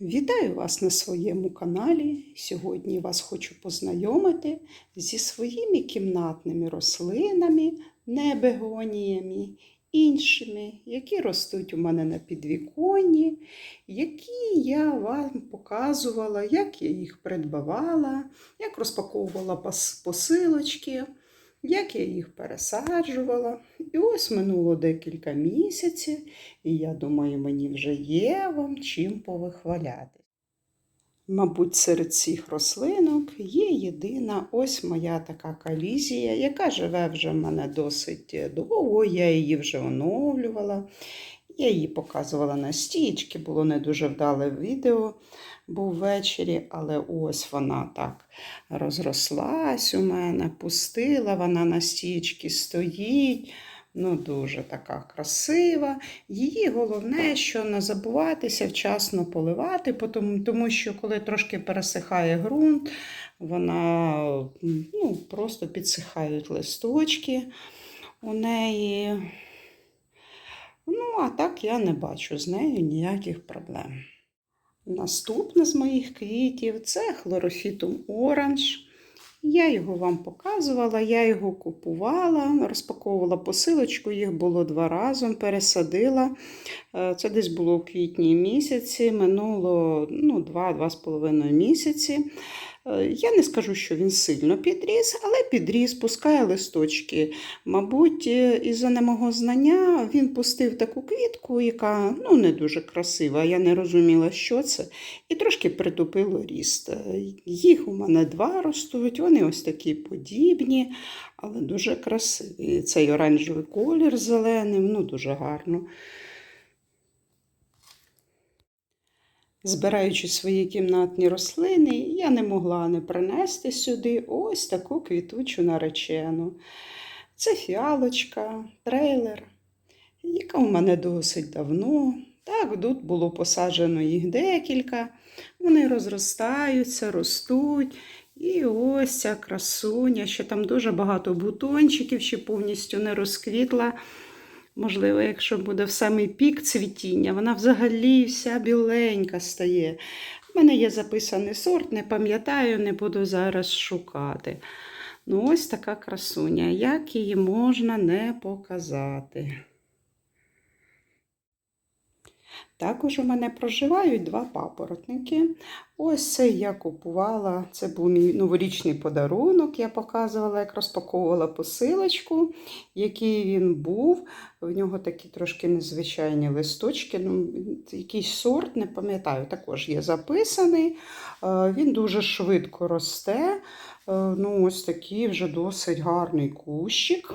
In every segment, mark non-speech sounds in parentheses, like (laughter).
Вітаю вас на своєму каналі. Сьогодні вас хочу познайомити зі своїми кімнатними рослинами, не бегоніями, іншими, які ростуть у мене на підвіконні, які я вам показувала, як я їх придбавала, як розпаковувала посилочки, як я їх пересаджувала. І ось минуло декілька місяців, і я думаю, мені вже є вам чим повихваляти. Мабуть, серед цих рослинок є єдина ось моя така калізія, яка живе вже в мене досить довго, я її вже оновлювала. Я її показувала на стічки, було не дуже вдале відео, був ввечері, але ось вона так розрослась у мене, пустила вона на стічки, стоїть. Ну, дуже така красива. Її головне, що не забуватися вчасно поливати, тому що коли трошки пересихає ґрунт, вона ну, просто підсихають листочки у неї. Ну, а так я не бачу з нею ніяких проблем. Наступне з моїх квітів це хлорофітум оранж. Я його вам показувала, я його купувала, розпаковувала посилочку, їх було два рази, пересадила. Е, Це десь було у квітні місяці, минуло ну, 2-2,5 місяці. Е, Я не скажу, що він сильно підріс, але підріс, пускає листочки. Мабуть, е, із-за немого знання він пустив таку квітку, яка ну, не дуже красива. Я не розуміла, що це, і трошки притупило ріст. Е, Їх у мене два ростуть, вони ось такі подібні, але дуже красиві. Цей оранжевий колір зеленим, ну дуже гарно. Збираючи свої кімнатні рослини, я не могла не принести сюди ось таку квітучу наречену. Це фіалочка, трейлер, яка у мене досить давно. Так, тут було посаджено їх декілька. Вони розростаються, ростуть. І ось ця красуня, що там дуже багато бутончиків, ще повністю не розквітла. Можливо, якщо буде в самий пік цвітіння, вона взагалі вся біленька стає. У мене є записаний сорт, не пам'ятаю, не буду зараз шукати. Ну, ось така красуня. Як її можна не показати? Також у мене проживають два папоротники. Ось я купувала, це був мій новорічний подарунок. Я показувала, як розпаковувала посилочку, який він був. В нього такі трошки незвичайні листочки. Ну, якийсь сорт, не пам'ятаю, також є записаний. Е, Він дуже швидко росте. Е, Ну, Ось такий вже досить гарний кущик.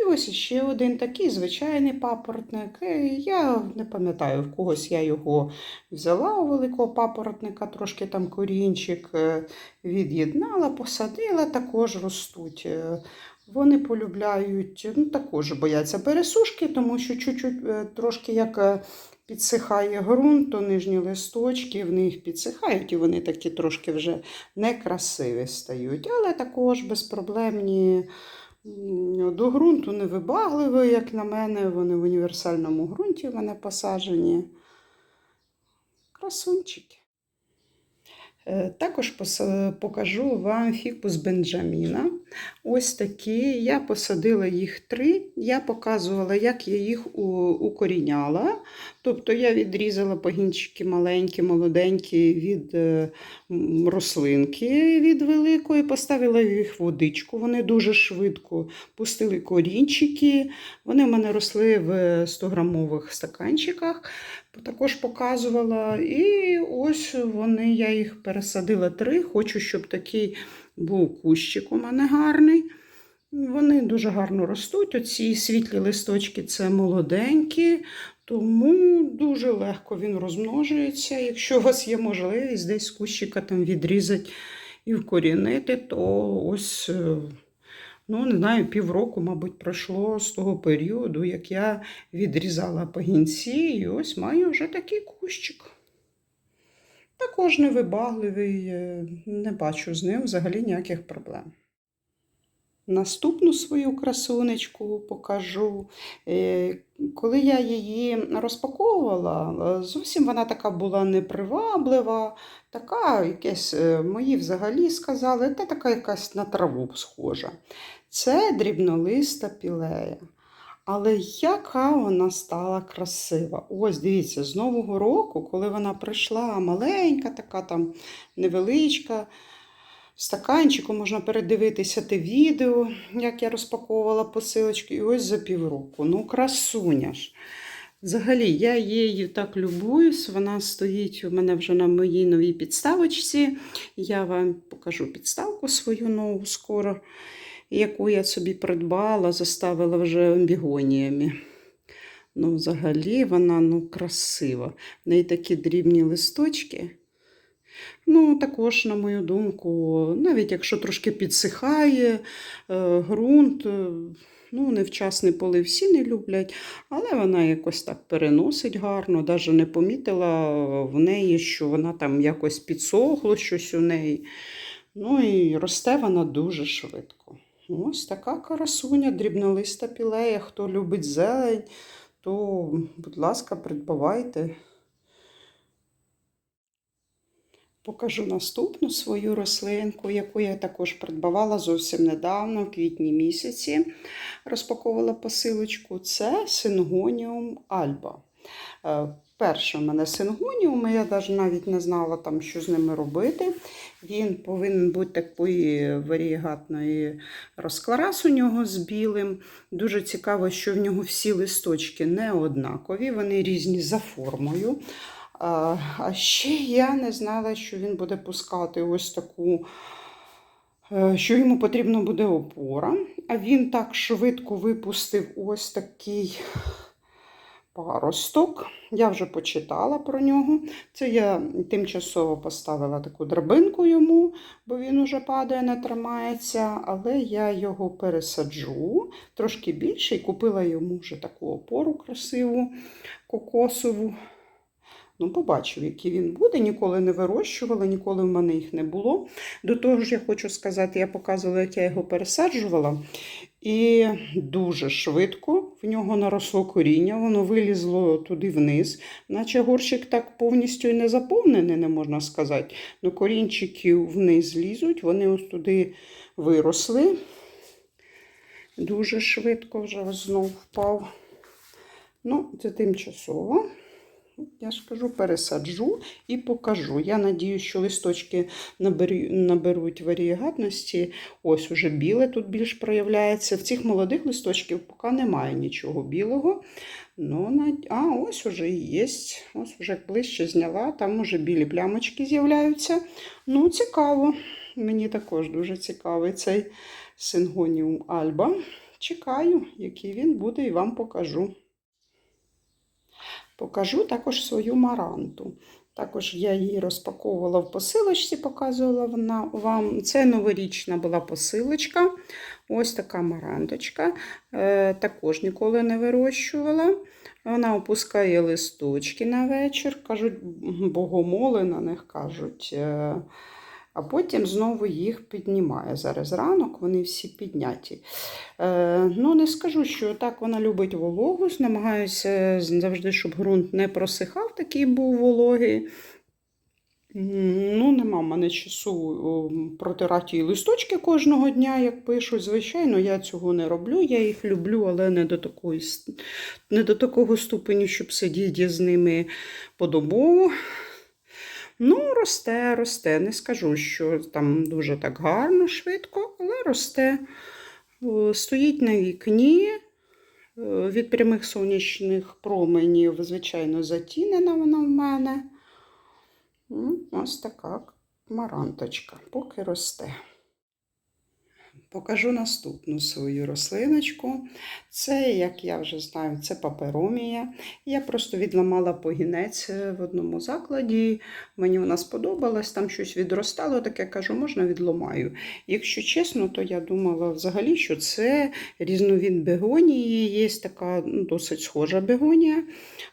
І ось ще один такий звичайний папоротник. Е, Я не пам'ятаю, в когось я його взяла у великого папоротника, трошки там корінчик е, від'єднала, посадила, також ростуть. Е, Вони полюбляють, ну також бояться пересушки, тому що чуть-чуть трошки як підсихає ґрунт, то нижні листочки в них підсихають, і вони такі трошки вже некрасиві стають, але також безпроблемні. До ґрунту невибагливі, як на мене, вони в універсальному ґрунті в мене посаджені. Красунчики. Е, Також покажу вам фікус Бенджаміна. Ось такі. Я посадила їх три. Я показувала, як я їх укоріняла. Тобто я відрізала пагінчики маленькі, молоденькі від е, рослинки від великої, поставила їх в водичку. Вони дуже швидко пустили корінчики. Вони в мене росли в 100-грамових стаканчиках. Також показувала. І ось вони, я їх пересадила три. Хочу, щоб такий був кущик у мене гарний. Вони дуже гарно ростуть. Оці світлі листочки це молоденькі, тому дуже легко він розмножується. Якщо у вас є можливість десь з кущика там відрізати і вкорінити, то ось, е, ну не знаю, півроку, мабуть, пройшло з того періоду, як я відрізала пагінці, і ось маю вже такий кущик. Також невибагливий, е, не бачу з ним взагалі ніяких проблем. Наступну свою красунечку покажу. Е, Коли я її розпаковувала, е, зовсім вона така була неприваблива, така якась, е, мої взагалі сказали, та така якась на траву схожа. Це дрібнолиста пілея. Але яка вона стала красива. Ось дивіться, з Нового року, коли вона прийшла маленька, така там невеличка, стаканчику можна передивитися те відео, як я розпаковувала посилочки. І ось за півроку. Ну, красуня ж. Взагалі, я її так любуюсь. Вона стоїть у мене вже на моїй новій підставочці. Я вам покажу підставку свою нову скоро, яку я собі придбала, заставила вже бігоніями. Ну, взагалі, вона ну, красива. В неї такі дрібні листочки. Ну, також, на мою думку, навіть якщо трошки підсихає е, ґрунт, е, ну, невчасний полив всі не люблять, але вона якось так переносить гарно. Навіть не помітила в неї, що вона там якось підсохло щось у неї. Ну і росте вона дуже швидко. Ось така красуня, дрібнолиста пілея. Хто любить зелень, то, будь ласка, придбавайте. Покажу наступну свою рослинку, яку я також придбавала зовсім недавно, в квітні місяці. Розпаковувала посилочку. Це сингоніум альба. Е, Перше в мене сингоніум, я навіть не знала, там, що з ними робити. Він повинен бути такої варігатної розкларас у нього з білим. Дуже цікаво, що в нього всі листочки не однакові, вони різні за формою. А ще я не знала, що він буде пускати ось таку, е, що йому потрібна буде опора. А він так швидко випустив ось такий паросток. Я вже почитала про нього. Це я тимчасово поставила таку драбинку йому, бо він уже падає, не тримається. Але я його пересаджу трошки більше і купила йому вже таку опору красиву, кокосову. Ну, побачив, який він буде. Ніколи не вирощувала, ніколи в мене їх не було. До того ж, я хочу сказати, я показувала, як я його пересаджувала. І дуже швидко в нього наросло коріння, воно вилізло туди вниз, наче горщик так повністю і не заповнений, не можна сказати. Ну, корінчики вниз лізуть, вони ось туди виросли. Дуже швидко вже знов впав. Ну, це тимчасово. Я ж кажу, пересаджу і покажу. Я надію, що листочки наберуть варієгатності. Ось уже біле тут більш проявляється. В цих молодих листочків поки немає нічого білого. Ну, А, ось уже і є. Ось уже ближче зняла, там уже білі плямочки з'являються. Ну, цікаво. Мені також дуже цікавий цей сингоніум Альба. Чекаю, який він буде, і вам покажу. Покажу також свою маранту. Також я її розпаковувала в посилочці, показувала вона вам. Це новорічна була посилочка. Ось така маранточка. Е, також ніколи не вирощувала. Вона опускає листочки на вечір. Кажуть, богомоли на них кажуть. Е, а потім знову їх піднімає. Зараз ранок вони всі підняті. Е, ну, Не скажу, що так вона любить вологу. Намагаюся завжди, щоб ґрунт не просихав, такий був вологий. Ну, Нема в мене часу протирати її листочки кожного дня, як пишуть. Звичайно, я цього не роблю. Я їх люблю, але не до такої, не до такого ступеню, щоб сидіти з ними подобово. Ну, росте, росте. Не скажу, що там дуже так гарно, швидко, але росте. Стоїть на вікні. Е, від прямих сонячних променів, звичайно, затінена вона в мене. Ось така маранточка, поки росте. Покажу наступну свою рослиночку. Це, як я вже знаю, це паперомія. Я просто відламала погінець в одному закладі. Мені вона сподобалась, там щось відростало, таке кажу, можна відламаю. Якщо чесно, то я думала взагалі, що це різновид бегонії, є така ну, досить схожа бегонія.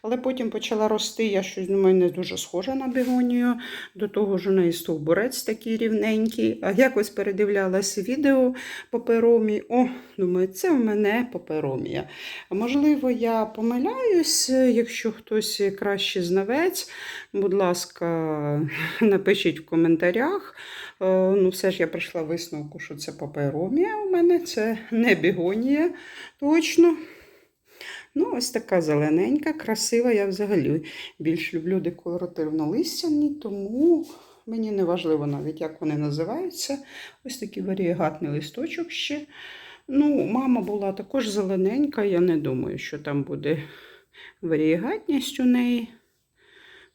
Але потім почала рости, я щось думаю, не дуже схожа на бегонію. До того ж у неї стовбурець такий рівненький. А якось передивлялася відео паперомі. О, думаю, це в мене паперомія. Можливо, я помиляюсь, якщо хтось краще знавець, будь ласка, (laughs) напишіть в коментарях. Е, Ну, все ж я прийшла висновку, що це паперомія у мене, це не бігонія, точно. Ну, ось така зелененька, красива. Я взагалі більш люблю декоративно-листяні, тому мені не важливо навіть, як вони називаються. Ось такий варієгатний листочок ще. Ну, мама була також зелененька, я не думаю, що там буде варієгатність у неї.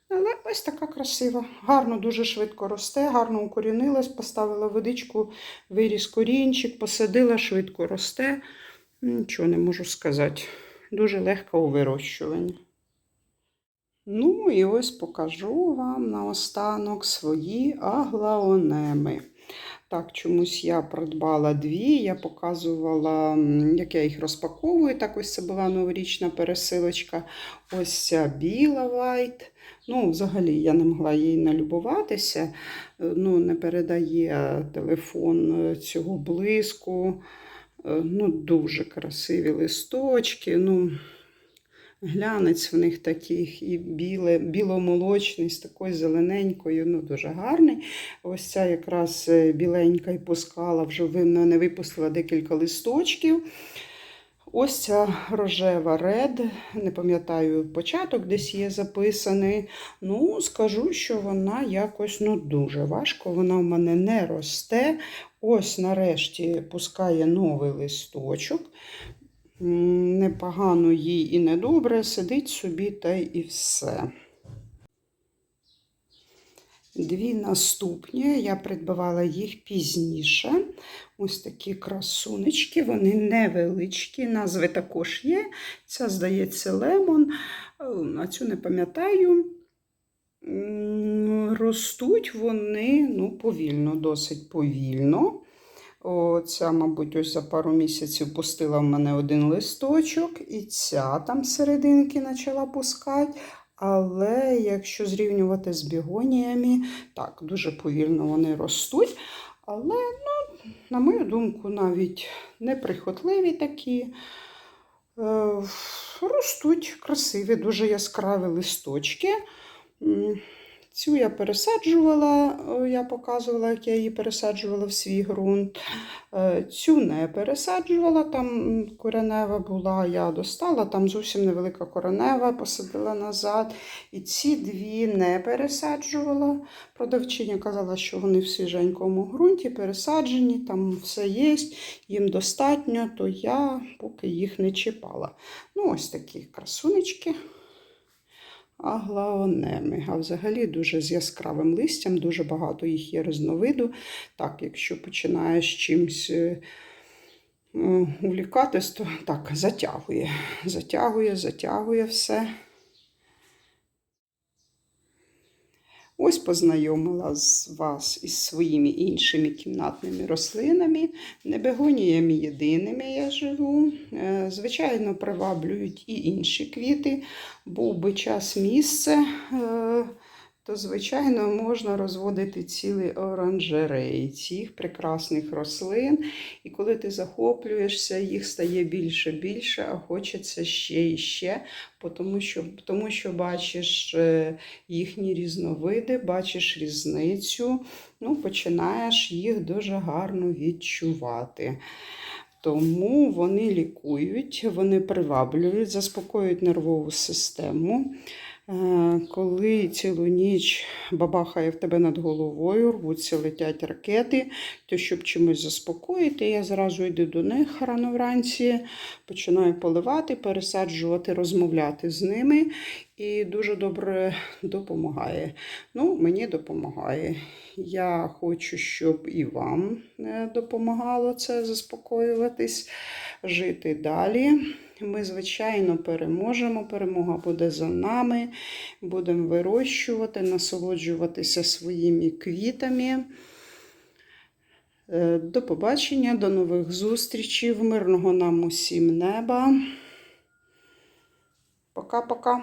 Але ось така красива. Гарно, дуже швидко росте, гарно укорінилась, поставила водичку, виріс корінчик, посадила, швидко росте. Нічого не можу сказати. Дуже легко у вирощуванні. Ну і ось покажу вам наостанок свої аглаонеми. Так, чомусь я придбала дві, я показувала, як я їх розпаковую. Так, ось це була новорічна пересилочка. Ось ця біла вайт. Ну, взагалі, я не могла їй налюбуватися. Е, Ну, не передає телефон е, цього блиску. Е, Ну, дуже красиві листочки. Ну, глянець в них таких і біле, біломолочний, з такою зелененькою, ну, дуже гарний. Ось ця якраз е, біленька і пускала, вже ви- не випустила декілька листочків. Ось ця рожева ред, не пам'ятаю початок, десь є записаний. Ну, скажу, що вона якось ну, дуже важко, вона в мене не росте. Ось нарешті пускає новий листочок. Непогано їй і недобре, сидить собі та і все. Дві наступні, я придбавала їх пізніше. Ось такі красунечки, вони невеличкі, назви також є. Ця, здається, лемон, а цю не пам'ятаю. Ростуть вони ну, повільно, досить повільно. О, мабуть, ось за пару місяців пустила в мене один листочок, і ця там серединки почала пускати. Але якщо зрівнювати з бігоніями, так, дуже повільно вони ростуть. Але, ну, на мою думку, навіть неприхотливі такі. Е, ростуть красиві, дуже яскраві листочки. Цю я пересаджувала, я показувала, як я її пересаджувала в свій ґрунт. Е, Цю не пересаджувала, там коренева була, я достала, там зовсім невелика коренева, посадила назад. І ці дві не пересаджувала. Продавчиня казала, що вони в свіженькому ґрунті пересаджені, там все є, їм достатньо, то я поки їх не чіпала. Ну, ось такі красунечки аглаонеми. А взагалі дуже з яскравим листям, дуже багато їх є різновиду. Так, якщо починаєш чимось е, е, увлікатись, то так, затягує. Затягує, затягує все. Ось познайомила з вас із своїми іншими кімнатними рослинами. Не бегоніями єдиними я живу. Е, Звичайно, приваблюють і інші квіти. Був би час місце, е, то, звичайно, можна розводити цілий оранжерей цих прекрасних рослин. І коли ти захоплюєшся, їх стає більше більше, а хочеться ще і ще, тому що, тому що бачиш е, їхні різновиди, бачиш різницю, ну, починаєш їх дуже гарно відчувати. Тому вони лікують, вони приваблюють, заспокоюють нервову систему. Е, Коли цілу ніч бабахає в тебе над головою, рвуться, летять ракети, то щоб чимось заспокоїти, я зразу йду до них рано вранці, починаю поливати, пересаджувати, розмовляти з ними. І дуже добре допомагає. Ну, мені допомагає. Я хочу, щоб і вам е, допомагало це заспокоюватись, жити далі. Ми, звичайно, переможемо. Перемога буде за нами. Будемо вирощувати, насолоджуватися своїми квітами. Е, До побачення, до нових зустрічей. Мирного нам усім неба. Пока-пока.